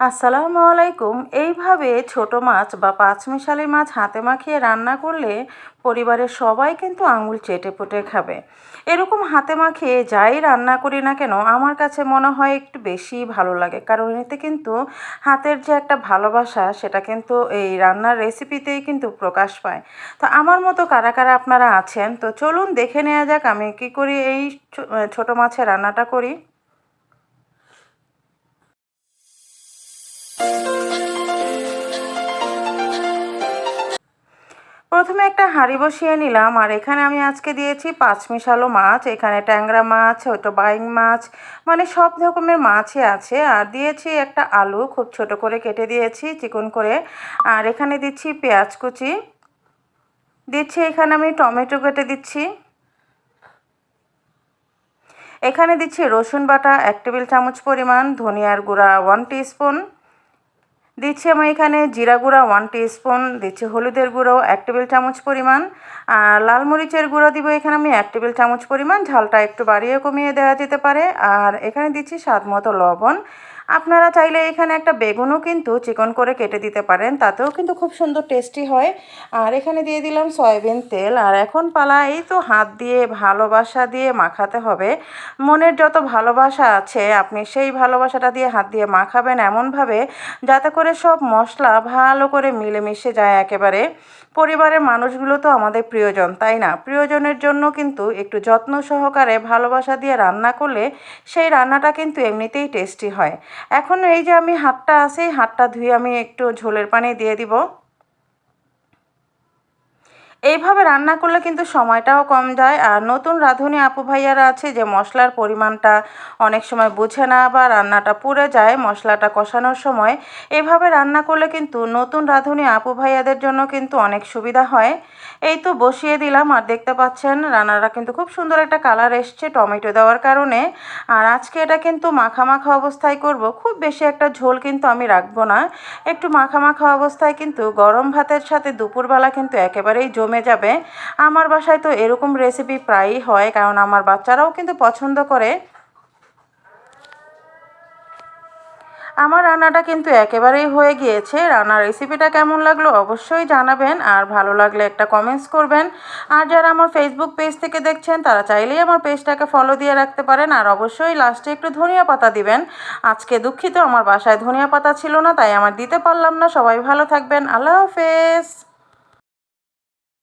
আসসালামু আলাইকুম। এইভাবে ছোট মাছ বা পাঁচমিশালি মাছ হাতে মাখিয়ে রান্না করলে পরিবারের সবাই কিন্তু আঙুল চেটে পুটে খাবে। এরকম হাতে মাখিয়ে যাই রান্না করি না কেন, আমার কাছে মনে হয় একটু বেশি ভালো লাগে। কারণ এতে কিন্তু হাতের যে একটা ভালোবাসা, সেটা কিন্তু এই রান্নার রেসিপিতেই কিন্তু প্রকাশ পায়। তো আমার মতো কারা কারা আপনারা আছেন, তো চলুন দেখে নেওয়া যাক আমি কী করি এই ছোট মাছের রান্নাটা করি। প্রথমে একটা হাঁড়ি বসিয়ে নিলাম, আর এখানে আমি আজকে দিয়েছি পাঁচ মিশালো মাছ, এখানে ট্যাংরা মাছ ছোট বাইং মাছ মানে সব রকমের মাছই আছে। আর দিয়েছি একটা আলু, খুব ছোট করে কেটে দিয়েছি, চিকন করে। আর এখানে দিচ্ছি পেঁয়াজ কুচি। দিচ্ছি এখানে আমি টমেটো কেটে দিচ্ছি। এখানে দিচ্ছি রসুন বাটা, এক টেবিল চামচ পরিমাণ, ধনিয়ার গুঁড়া ওয়ান স্পুন দিচ্ছি আমি এখানে জিরা গুঁড়া ওয়ান স্পুন দিচ্ছি হলুদের গুঁড়ো, এক টেবিল চামচ পরিমাণ। আর লাল মরিচের গুঁড়ো দিব এখানে আমি এক টেবিল চামচ পরিমাণ, ঝালটা একটু বাড়িয়ে কমিয়ে দেওয়া যেতে পারে। আর এখানে দিচ্ছি স্বাদ মতো লবণ। আপনারা চাইলে এখানে একটা বেগুনও কিন্তু চিকন করে কেটে দিতে পারেন, তাতেও কিন্তু খুব সুন্দর টেস্টি হয়। আর এখানে দিয়ে দিলাম সয়াবিন তেল, আর এখন পালা এই তো হাত দিয়ে ভালোবাসা দিয়ে মাখাতে হবে। মনের যত ভালোবাসা আছে, আপনি সেই ভালোবাসাটা দিয়ে হাত দিয়ে মাখাবেন এমনভাবে, যাতে করে সব মশলা ভালো করে মিলেমিশে যায় একেবারে। পরিবারের মানুষগুলো তো আমাদের প্রিয়জন, তাই না? প্রিয়জনের জন্য কিন্তু একটু যত্ন সহকারে ভালোবাসা দিয়ে রান্না করলে সেই রান্নাটা কিন্তু এমনিতেই টেস্টি হয়। এখন এই যে আমি হাতটা আছে হাতটা ধুয়ে আমি একটু ঝোলের পানি দিয়ে দিব। এইভাবে রান্না করলে কিন্তু সময়টাও কম যায়। আর নতুন রাঁধুনি আপু ভাইয়ারা আছে যে মশলার পরিমাণটা অনেক সময় বুঝে না বা রান্নাটা পুড়ে যায় মশলাটা কষানোর সময়, এভাবে রান্না করলে কিন্তু নতুন রাঁধুনি আপু ভাইয়াদের জন্য কিন্তু অনেক সুবিধা হয়। এই তো বসিয়ে দিলাম আর দেখতে পাচ্ছেন রান্নাটা কিন্তু খুব সুন্দর একটা কালার এসছে টমেটো দেওয়ার কারণে। আর আজকে এটা কিন্তু মাখা মাখা অবস্থায় করব, খুব বেশি একটা ঝোল কিন্তু আমি রাখব না। একটু মাখা মাখা অবস্থায় কিন্তু গরম ভাতের সাথে দুপুরবেলা কিন্তু একেবারেই জমে যাবে। আমার বাসায় তো এরকম রেসিপি প্রায়ই হয়, কারণ আমার বাচ্চারাও কিন্তু পছন্দ করে। আমার রান্নাটা কিন্তু একেবারেই হয়ে গিয়েছে। রান্নার রেসিপিটা কেমন লাগল অবশ্যই জানাবেন, আর ভালো লাগলে একটা কমেন্টস করবেন। আর যারা আমার ফেসবুক পেজ থেকে দেখছেন, তারা চাইলেই আমার পেজটাকে ফলো দিয়ে রাখতে পারেন, আর অবশ্যই লাস্টে একটু ধনিয়া পাতা দিবেন। আজকে দুঃখিত, আমার বাসায় ধনিয়া পাতা ছিল না, তাই আমার দিতে পারলাম না। সবাই ভালো থাকবেন। আল্লাহ হাফেজ।